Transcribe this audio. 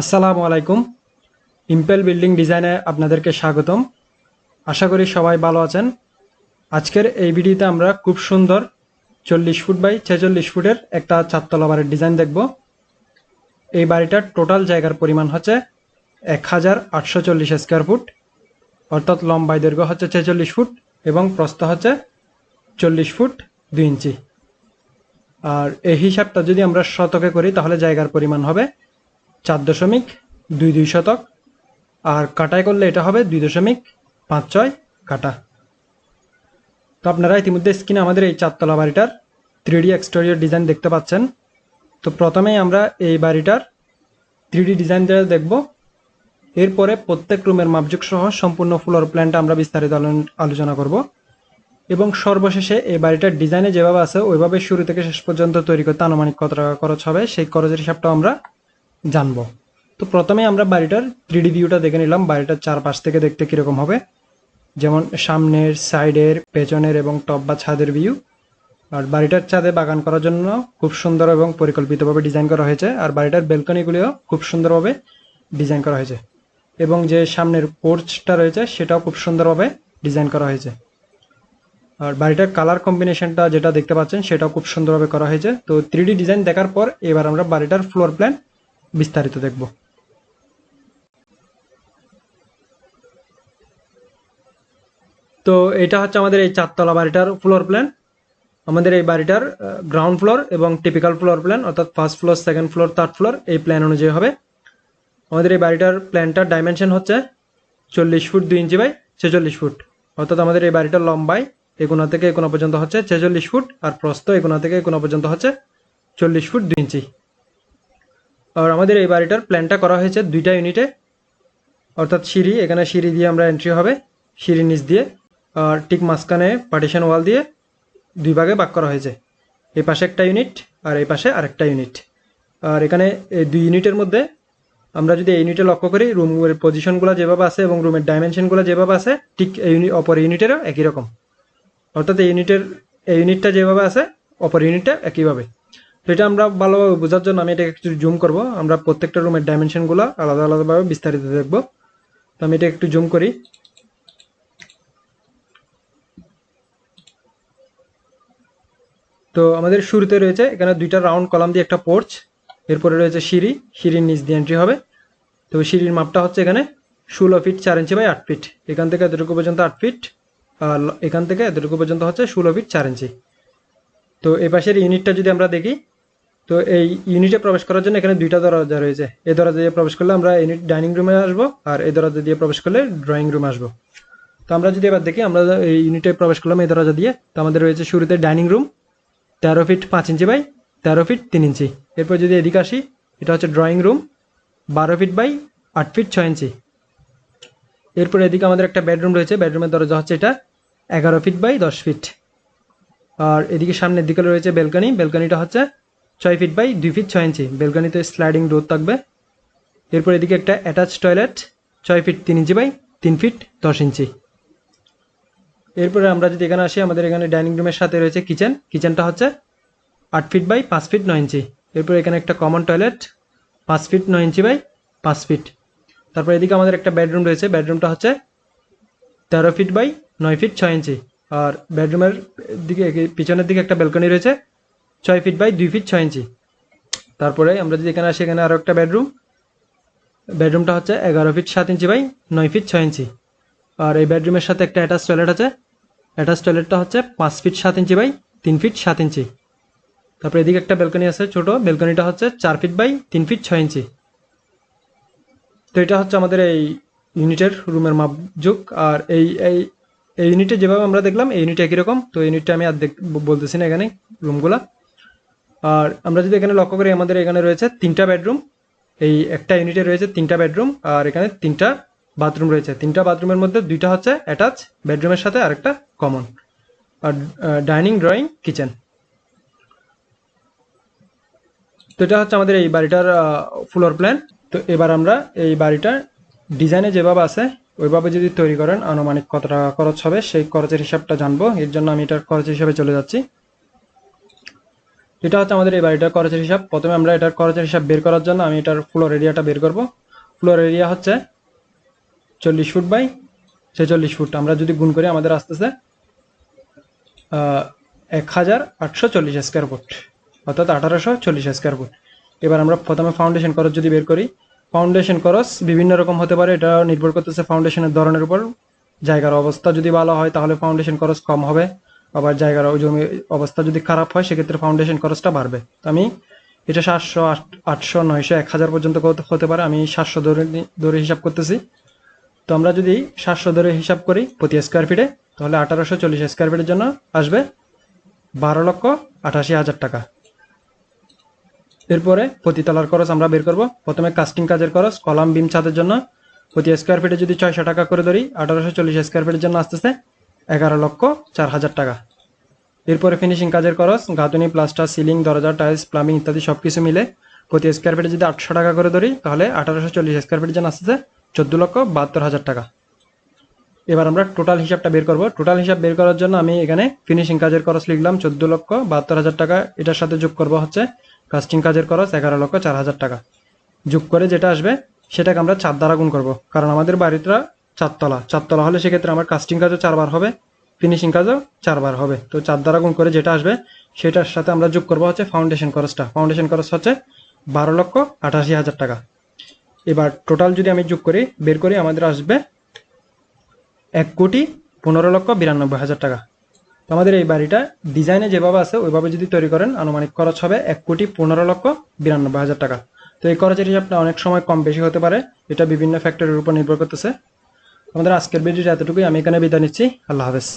আসসালামু আলাইকুম। Impel building ডিজাইনে আপনাদেরকে স্বাগতম। আশা করি সবাই ভালো আছেন। আজকের এই ভিডিওতে আমরা খুব সুন্দর চল্লিশ ফুট বাই ছেচল্লিশ ফুটের একটা চারতলা বাড়ির ডিজাইন দেখব। এই বাড়িটার টোটাল জায়গার পরিমাণ হচ্ছে এক হাজার আটশো চল্লিশ স্কোয়ার ফুট অর্থাৎ লম্বাই দৈর্ঘ্য হচ্ছে ছেচল্লিশ ফুট এবং প্রস্থ হচ্ছে চল্লিশ ফুট দুই ইঞ্চি। আর এই হিসাবটা যদি আমরা শতকে করি, তাহলে জায়গার পরিমাণ হবে চার দশমিক দুই দুই শতক। আর কাটাই করলে এটা হবে দুই দশমিক পাঁচ ছয় কাটা। তো আপনারা ইতিমধ্যে স্ক্রিনে আমাদের এই চারতলা বাড়িটার থ্রি ডি এক্সটেরিয়র ডিজাইন দেখতে পাচ্ছেন। তো প্রথমেই আমরা এই বাড়িটার থ্রি ডি ডিজাইন দেখব। এরপরে প্রত্যেক রুমের মাপযুগ সহ সম্পূর্ণ ফ্লোর প্ল্যানটা আমরা বিস্তারিত আলো- আলোচনা করব। এবং সর্বশেষে এই বাড়িটার ডিজাইনে যেভাবে আছে, ওইভাবে শুরু থেকে শেষ পর্যন্ত তৈরি করতে আনুমানিক কত টাকা খরচ হবে, সেই খরচের হিসাবটাও আমরা জানব। তো প্রথমে আমরা বাড়িটার থ্রিডি ভিউটা দেখে নিলাম। বাড়িটার চারপাশ থেকে দেখতে কীরকম হবে। যেমন সামনের সাইডের পেছনের এবং টপ বা ছাদের ভিউ আর বাড়িটার ছাদে বাগান করার জন্য খুব সুন্দর এবং পরিকল্পিতভাবে ডিজাইন করা হয়েছে। আর বাড়িটার বেলকনিগুলিও খুব সুন্দরভাবে ডিজাইন করা হয়েছে। এবং যে সামনের পোর্চটা রয়েছে, সেটাও খুব সুন্দরভাবে ডিজাইন করা হয়েছে। আর বাড়িটার কালার কম্বিনেশনটা যেটা দেখতে পাচ্ছেন, সেটাও খুব সুন্দরভাবে করা হয়েছে। তো থ্রি ডিজাইন দেখার পর এবার আমরা বাড়িটার ফ্লোর প্ল্যান বিস্তারিত দেখব। তো এটা হচ্ছে আমাদের এই চারতলা বাড়িটার ফ্লোর প্ল্যান আমাদের এই বাড়িটার গ্রাউন্ড ফ্লোর এবং টিপিক্যাল ফ্লোর প্ল্যান অর্থাৎ first floor second floor third floor এই প্ল্যান অনুযায়ী হবে। আমাদের এই বাড়িটার প্ল্যানটার ডাইমেনশন হচ্ছে চল্লিশ ফুট দুই ইঞ্চি বাই ছেচল্লিশ ফুট। অর্থাৎ আমাদের এই বাড়িটার লম্বাই এগুনা থেকে এগুনা পর্যন্ত হচ্ছে ছেচল্লিশ ফুট আর প্রস্থ এগুনা থেকে এগুনা পর্যন্ত হচ্ছে চল্লিশ ফুট দুই ইঞ্চি। আর আমাদের এই বাড়িটার প্ল্যানটা করা হয়েছে দুইটা ইউনিটে অর্থাৎ সিঁড়ি, এখানে সিঁড়ি দিয়ে আমরা এন্ট্রি হবে, সিঁড়ি নিচ দিয়ে। আর ঠিক মাঝখানে পার্টিশন ওয়াল দিয়ে দুই ভাগে ভাগ করা হয়েছে। এই পাশে একটা ইউনিট আর এই পাশে আরেকটা ইউনিট আর এখানে এই দুই ইউনিটের মধ্যে আমরা যদি এই ইউনিটে লক্ষ্য করি রুমের পজিশনগুলো যেভাবে আছে এবং রুমের ডাইমেনশনগুলো যেভাবে আছে, ঠিক এই অপর ইউনিটেরও একই রকম। অর্থাৎ এই ইউনিটের এই ইউনিটটা যেভাবে আছে, অপর ইউনিটটা একইভাবে। এটা আমরা ভালোভাবে বোঝার জন্য আমি এটাকে একটু জুম করব। আমরা প্রত্যেকটা রুমের ডাইমেনশনগুলো আলাদা আলাদাভাবে বিস্তারিত দেখব। তো আমি এটা একটু জুম করি। তো আমাদের শুরুতে রয়েছে, এখানে দুইটা রাউন্ড কলাম দিয়ে একটা পোর্চ এরপরে রয়েছে সিঁড়ি, সিঁড়ির নিচ দিয়ে এন্ট্রি হবে। তো সিঁড়ির মাপটা হচ্ছে এখানে ষোলো ফিট চার ইঞ্চি বাই আট ফিট এখান থেকে এতটুকু পর্যন্ত আট ফিট আর এখান থেকে এতটুকু পর্যন্ত হচ্ছে ষোলো ফিট চার ইঞ্চি তো এই পাশের ইউনিটটা যদি আমরা দেখি তো এই ইউনিটে প্রবেশ করার জন্য এখানে দুইটা দরজা রয়েছে। এই দরজা দিয়ে প্রবেশ করলে আমরা ইউনিট ডাইনিং রুমে আসব আর এই দরজা দিয়ে প্রবেশ করলে ড্রয়িং রুমে আসব। তো আমরা যদি এবার দেখি, আমরা এই ইউনিটে প্রবেশ করলাম এই দরজা দিয়ে। তো আমাদের রয়েছে শুরুতে ডাইনিং রুম তেরো ফিট পাঁচ ইঞ্চি বাই তেরো ফিট তিন ইঞ্চি। এরপর যদি এদিকে আসি, এটা হচ্ছে ড্রয়িং রুম বারো ফিট বাই আট ফিট ছয় ইঞ্চি। এরপর এদিকে আমাদের একটা বেডরুম রয়েছে বেডরুমের দরজা হচ্ছে এটা এগারো ফিট বাই দশ ফিট আর এদিকে সামনের দিকে রয়েছে বেলকনি বেলকনিটা হচ্ছে ছয় ফিট বাই দুই ফিট ছয় ইঞ্চি বেলকনিতে স্লাইডিং ডোর থাকবে। এরপর এদিকে একটা অ্যাটাচ টয়লেট ছয় ফিট তিন ইঞ্চি বাই তিন ফিট দশ ইঞ্চি এরপরে আমরা যদি এখানে আসি, আমাদের এখানে ডাইনিং রুমের সাথে রয়েছে কিচেন কিচেনটা হচ্ছে আট ফিট বাই পাঁচ ফিট নয় ইঞ্চি এরপর এখানে একটা কমন টয়লেট পাঁচ ফিট নয় ইঞ্চি বাই পাঁচ ফিট তারপর এদিকে আমাদের একটা বেডরুম রয়েছে। বেডরুমটা হচ্ছে তেরো ফিট বাই নয় ফিট ছয় ইঞ্চি আর বেডরুমের দিকে, পিছনের দিকে একটা ব্যালকনি রয়েছে। ছয় ফিট বাই দুই ফিট ছয় ইঞ্চি তারপরে আমরা যদি এখানে আসি, এখানে আরও একটা বেডরুম বেডরুমটা হচ্ছে এগারো ফিট সাত ইঞ্চি বাই নয় ফিট ছয় ইঞ্চি আর এই বেডরুমের সাথে একটা অ্যাটাচ টয়লেট আছে। অ্যাটাচ টয়লেটটা হচ্ছে পাঁচ ফিট সাত ইঞ্চি বাই তিন ফিট সাত ইঞ্চি তারপরে এদিকে একটা বেলকনি আছে ছোট। বেলকনিটা হচ্ছে চার ফিট বাই তিন ফিট ছয় ইঞ্চি তো এটা হচ্ছে আমাদের এই ইউনিটের রুমের মাপযুগ। আর এই এই এই ইউনিটে যেভাবে আমরা দেখলাম, এই ইউনিট একই রকম। তো ইউনিটটা আমি আর দেখ বলতেছি না এখানে রুমগুলা আর আমরা যদি এখানে লক্ষ্য করি, আমাদের এখানে রয়েছে তিনটা বেডরুম। এই একটা ইউনিটে রয়েছে তিনটা বেডরুম আর এখানে তিনটা বাথরুম রয়েছে। তিনটা বাথরুমের মধ্যে দুইটা হচ্ছে অ্যাটাচ, বেডরুমের সাথে আরেকটা কমন। আর ডাইনিং, ড্রয়িং, কিচেন। তো এটা হচ্ছে আমাদের এই বাড়িটার ফ্লোর প্ল্যান তো এবার আমরা এই বাড়িটার ডিজাইনে যেভাবে আছে, ওইভাবে যদি তৈরি করেন, আনুমানিক কত টাকা খরচ হবে, সেই খরচের হিসাবটা জানব। এর জন্য আমি এটার খরচ হিসাবে চলে যাচ্ছি। এটা হচ্ছে আমাদের এই বাড়িটার খরচের হিসাব। প্রথমে আমরা এটার খরচের হিসাব বের করার জন্য আমি এটার ফ্লোর এরিয়াটা বের করব। ফ্লোর এরিয়া হচ্ছে চল্লিশ ফুট বাই ছেচল্লিশ ফুট। আমরা যদি গুণ করি, আমাদের আসতেছে এক হাজার আটশো চল্লিশ স্কোয়ার ফুট অর্থাৎ আঠারোশো চল্লিশ স্কোয়ার ফুট এবার আমরা প্রথমে ফাউন্ডেশন খরচ যদি বের করি ফাউন্ডেশন খরচ বিভিন্ন রকম হতে পারে। এটা নির্ভর করতেছে ফাউন্ডেশনের ধরনের উপর। জায়গার অবস্থা যদি ভালো হয়, তাহলে ফাউন্ডেশন খরচ কম হবে। আবার জায়গার ওই জমি অবস্থা যদি খারাপ হয়, সেক্ষেত্রে ফাউন্ডেশন খরচটা বাড়বে। তো আমি এটা সাতশো আটশো নয়শো এক হাজার পর্যন্ত হতে পারে, আমি সাতশো ধরে ধরে হিসাব করতেছি। তো আমরা যদি সাতশো ধরে হিসাব করি প্রতি স্কোয়ার ফিটে তাহলে আঠারোশো চল্লিশ স্কোয়ার ফিটের জন্য আসবে বারো লক্ষ আঠাশি হাজার টাকা। এরপরে প্রতিতলার খরচ আমরা বের করব। প্রথমে কাস্টিং কাজের খরচ, কলাম, বিম, ছাদের জন্য প্রতি স্কোয়ার ফিটে যদি ছয়শো টাকা করে ধরি, আঠারোশো চল্লিশ স্কোয়ার ফিটের জন্য আসতেছে এগারো লক্ষ চার হাজার টাকা। এরপরে ফিনিশিং কাজের খরচ গাঁথুনি প্লাস্টার সিলিং দরজা টাইলস প্লাম্বিং ইত্যাদি সব কিছু মিলে প্রতি স্কোয়ার ফিটে যদি আটশো টাকা করে ধরি, তাহলে আঠারোশো চল্লিশ স্কোয়ার ফিট যেন আসতেছে চোদ্দ লক্ষ বাহাত্তর হাজার টাকা। এবার আমরা টোটাল হিসাবটা বের করব। টোটাল হিসাব বের করার জন্য আমি এখানে ফিনিশিং কাজের খরচ লিখলাম চোদ্দ লক্ষ বাহাত্তর হাজার টাকা। এটার সাথে যোগ করব হচ্ছে কাস্টিং কাজের খরচ এগারো লক্ষ চার হাজার টাকা। যোগ করে যেটা আসবে, সেটাকে আমরা চার দ্বারা গুণ করব। কারণ আমাদের বাড়িটা চারতলা। চারতলা হলে সেক্ষেত্রে আমার কাস্টিং কাজও চারবার হবে। ফিনিশিং কাজও চারবার হবে। তো চার দ্বারা গুণ করে যেটা আসবে, সেটার সাথে আমরা যোগ করব হচ্ছে ফাউন্ডেশন খরচটা। ফাউন্ডেশন খরচ হচ্ছে বারো লক্ষ আঠাশি হাজার টাকা। এবার টোটাল যদি আমি যোগ করি, বের করি, আমাদের আসবে এক কোটি পনেরো লক্ষ বিরানব্বই হাজার টাকা। তো আমাদের এই বাড়িটা ডিজাইনে যেভাবে আছে, ওইভাবে যদি তৈরি করেন, আনুমানিক খরচ হবে এক কোটি পনেরো লক্ষ বিরানব্বই হাজার টাকা। তো এই খরচের হিসাবটা অনেক সময় কম বেশি হতে পারে, এটা বিভিন্ন ফ্যাক্টরির উপর নির্ভর করতেছে। আমাদের আজকের ভিডিওটা এতটুকুই, আমি এখানে বিদায় নিচ্ছি। আল্লাহ হাফেজ।